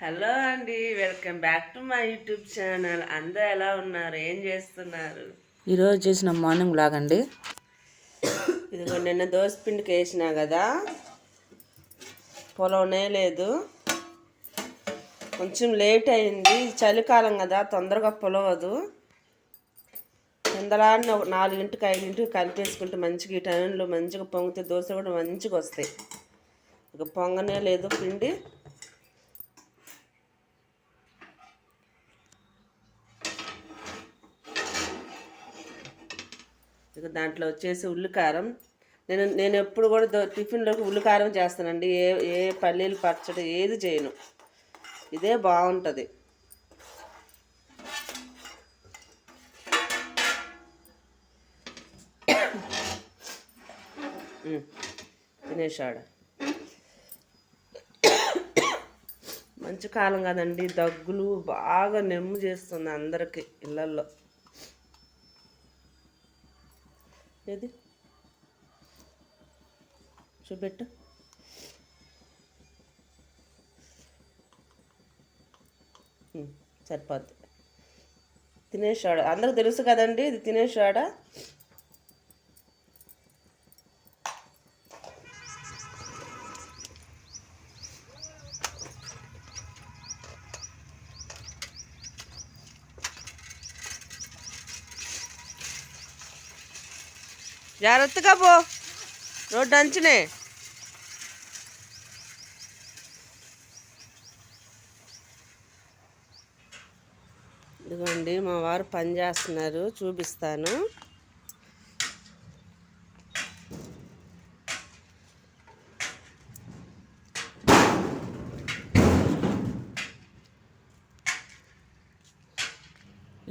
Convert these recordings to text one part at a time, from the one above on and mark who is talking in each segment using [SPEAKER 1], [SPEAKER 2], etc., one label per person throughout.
[SPEAKER 1] Hello అండి welcome back to my YouTube channel. అందరూ ఎలా ఉన్నారు? ఏం చేస్తున్నారు?
[SPEAKER 2] ఈరోజు చేసిన మార్నింగ్ బ్లాగ్ అండి.
[SPEAKER 1] ఇదిగో నిన్న దోశ పిండికి వేసినా కదా? పొలవనే లేదు. కొంచెం లేట్ అయింది. చలికాలం కదా తొందరగా పొలవదు. ఒక నాలుగింటికి ఐదింటికి కలిపేసుకుంటే మంచిగా ఈ టైంలో మంచిగా పొంగితే దోశ కూడా మంచిగా వస్తాయి. ఇక పొంగనే లేదు పిండి. ఇక దాంట్లో వచ్చేసి ఉల్లికారం. నేను నేను ఎప్పుడు కూడా టిఫిన్లోకి ఉల్లికారం చేస్తానండి. ఏ ఏ పల్లీలు పచ్చడి ఏది చేయను. ఇదే బాగుంటుంది తినేసాడు మంచి కాలం కదండి. దగ్గులు బాగా నెమ్ము చేస్తుంది అందరికీ ఇళ్ళల్లో ఏది? చూపెట్టు. సరిపోద్ది. తినేసాడు అందరికి తెలుసు కదండి ఇది తినేసాడా జాగ్రత్తగా పో. రోడ్డు అంచునే. ఇదిగోండి మా వారు పని చేస్తున్నారు. చూపిస్తాను.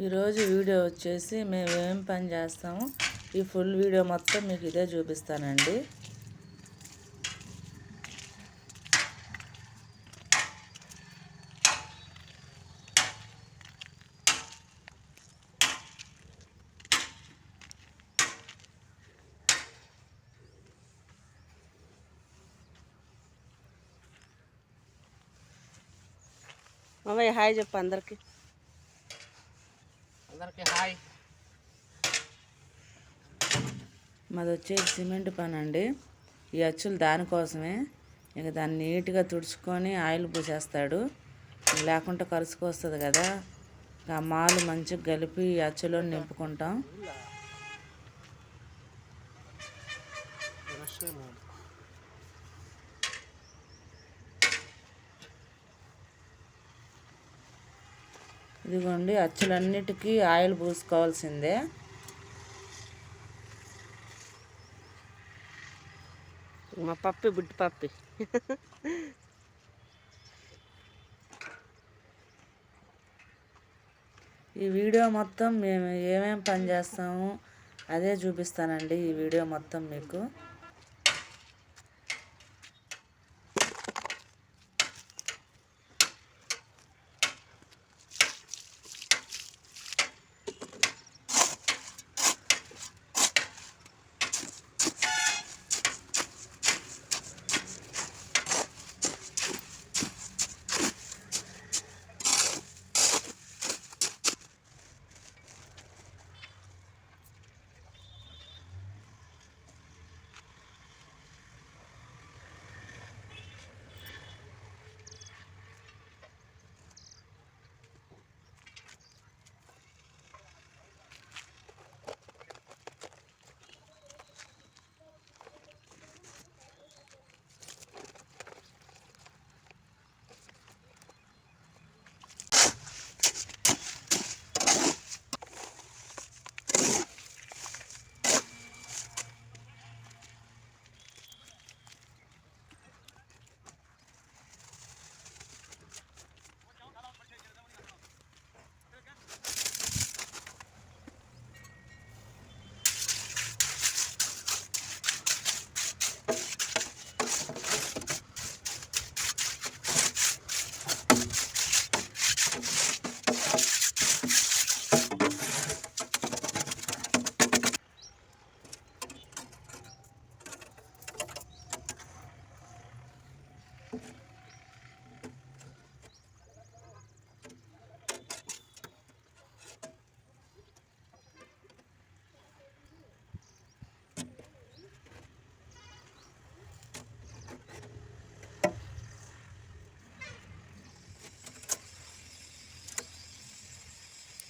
[SPEAKER 2] ఈరోజు వీడియో వచ్చేసి మేము ఏం పని చేస్తాము? ఈ ఫుల్ వీడియో మొత్తం మీకు ఇదే చూపిస్తానండి.
[SPEAKER 1] మామయ్య హాయ్ చెప్పు అందరికి.
[SPEAKER 3] అందరికీ హాయ్.
[SPEAKER 2] మాది వచ్చేసి సిమెంట్ పని అండి ఈ అచ్చులు దానికోసమే. ఇక దాన్ని నీట్గా తుడుచుకొని ఆయిల్ పూసేస్తాడు. లేకుంటే కలుసుకొస్తుంది కదా. ఆ మాలు మంచిగా కలిపి ఈ అచ్చులో నింపుకుంటాం. ఇదిగోండి అచ్చులన్నిటికీ ఆయిల్ పూసుకోవాల్సిందే.
[SPEAKER 1] మా పప్పి బుడ్డి పప్పి.
[SPEAKER 2] ఈ వీడియో మొత్తం మేము ఏమేం పని చేస్తాము అదే చూపిస్తానండి ఈ వీడియో మొత్తం మీకు.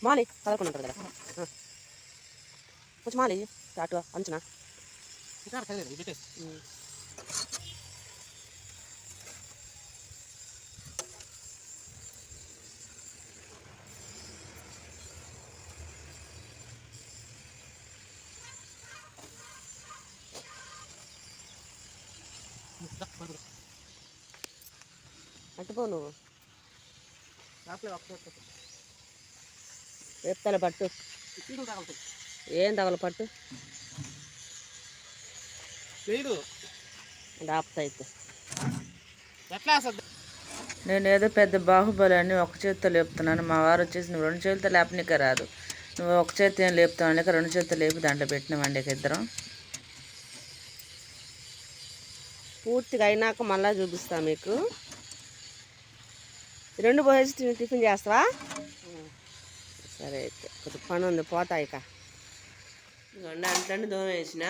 [SPEAKER 1] మాలి చదవకుండా ఉంటారు కదా ఆ. కొంచెం మాలి అటు అంచునా ఉమ్. అట్టుపో నువ్వు రేపుతల పట్టు. ఏం తగల పట్టు?
[SPEAKER 3] ఎట్లా
[SPEAKER 2] నేను ఏదో పెద్ద బాహుబలి అని ఒక చేతితో లేపుతున్నాను. మా వారు వచ్చేసి నువ్వు రెండు చేతులతో లేపనీకే రాదు. నువ్వు ఒక చేతి ఏం లేపుతావు? రెండు చేతితో లేపి దాంట్లో పెట్టినామండి ఇద్దరం.
[SPEAKER 1] పూర్తిగా అయినాక మళ్ళా చూపిస్తా మీకు. రెండు పోసేసి టిఫిన్ చేస్తావా? సరే అయితే కొద్ది పని ఉంది పోతా ఇక. ఇదిగోండి అంట్లని దూరం వేసిన.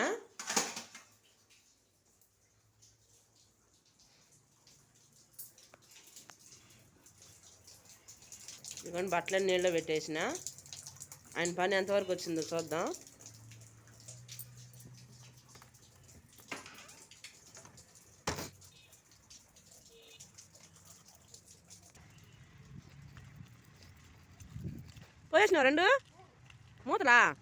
[SPEAKER 1] ఇదిగోండి బట్టలన్నీ నీళ్ళలో పెట్టేసిన. ఆయన పని ఎంతవరకు వచ్చిందో చూద్దాం. పోయేసినావు రెండు? మూతలా?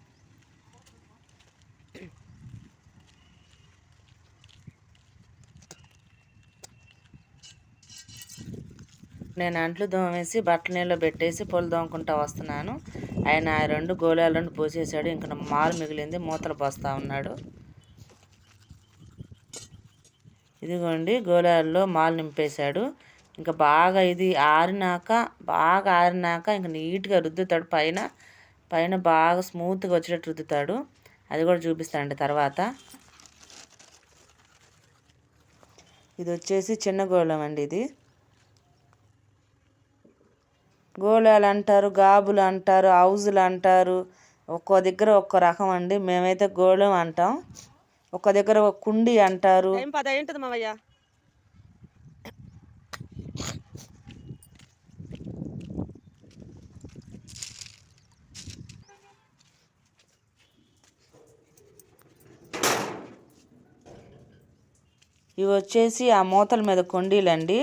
[SPEAKER 2] నేను అంట్లు దోమేసి బట్టల నీళ్ళలో పెట్టేసి పొలు దోముకుంటా వస్తున్నాను. ఆయన ఆ రెండు గోళాలు రెండు పోసేసాడు. ఇంకా మాలు మిగిలింది. మూతలు పోస్తా ఉన్నాడు. ఇదిగోండి గోళాల్లో మాలు నింపేశాడు. ఇంకా బాగా ఇది ఆరినాక బాగా ఆరినాక ఇంకా నీట్గా రుద్దుతాడు పైన. పైన బాగా స్మూత్గా వచ్చేటట్టు రుద్దుతాడు. అది కూడా చూపిస్తానండి తర్వాత. ఇది వచ్చేసి చిన్న గోళం అండి ఇది. గోళాలు అంటారు గాబులు అంటారు హౌజులు అంటారు. ఒక్కో దగ్గర ఒక్కో రకం అండి. మేమైతే గోళం అంటాం. ఒక్క దగ్గర ఒక కుండి అంటారు. ఇవి వచ్చేసి ఆ మూతల మీద కొండీలండి.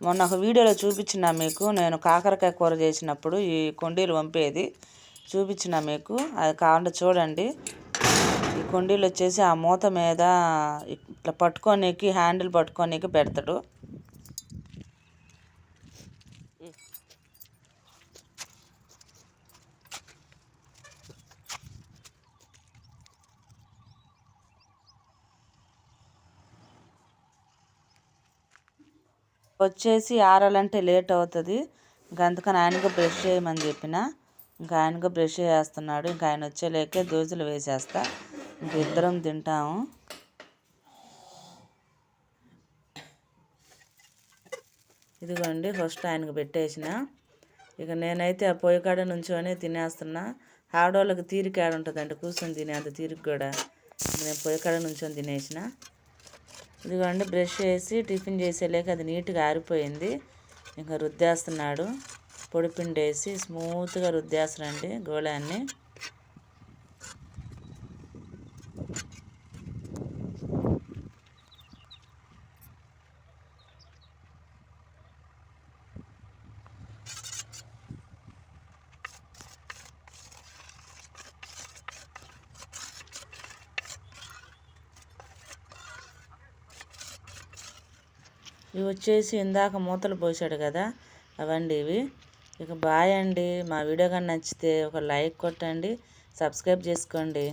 [SPEAKER 2] మొన్న ఒక వీడియోలో చూపించిన మీకు నేను కాకరకాయ కూర చేసినప్పుడు ఈ కొండీలు పంపేది. చూపించిన మీకు అది కావాలంటే చూడండి. ఈ కొండీలు వచ్చేసి ఆ మూత మీద ఇట్లా పట్టుకోనీకి హ్యాండిల్ పట్టుకోనీకి పెడతాడు. వచ్చేసి ఆరాలంటే లేట్ అవుతుంది. ఇంకా అందుకని ఆయనకు బ్రష్ చేయమని చెప్పిన. ఇంకా ఆయనకు బ్రష్ చేస్తున్నాడు. ఇంకా ఆయన వచ్చేలేకే దోశలు వేసేస్తా. ఇంక ఇద్దరం తింటాము. ఇదిగోండి ఫస్ట్ ఆయనకు పెట్టేసిన. ఇక నేనైతే ఆ పొయ్యి కాడ నుంచొని తినేస్తున్నా. ఆడవాళ్ళకి తీరిక ఆడ ఉంటుందండి కూర్చొని తినే అంత తీరిక కూడా. నేను పొయ్యి కాడ నుంచొని తినేసిన. ఇదిగోండి బ్రష్ చేసి టిఫిన్ చేసేలేక అది నీట్గా ఆరిపోయింది. ఇంకా రుద్దేస్తున్నాడు. పొడిపిండి వేసి స్మూత్గా రుద్దేస్తాడండి గోళాన్ని. ఇవి వచ్చేసి ఇందాక మూతలు పోసాడు కదా అవండి ఇవి. ఇక బాయ్ అండి. మా వీడియో కానీ నచ్చితే ఒక లైక్ కొట్టండి సబ్స్క్రైబ్ చేసుకోండి.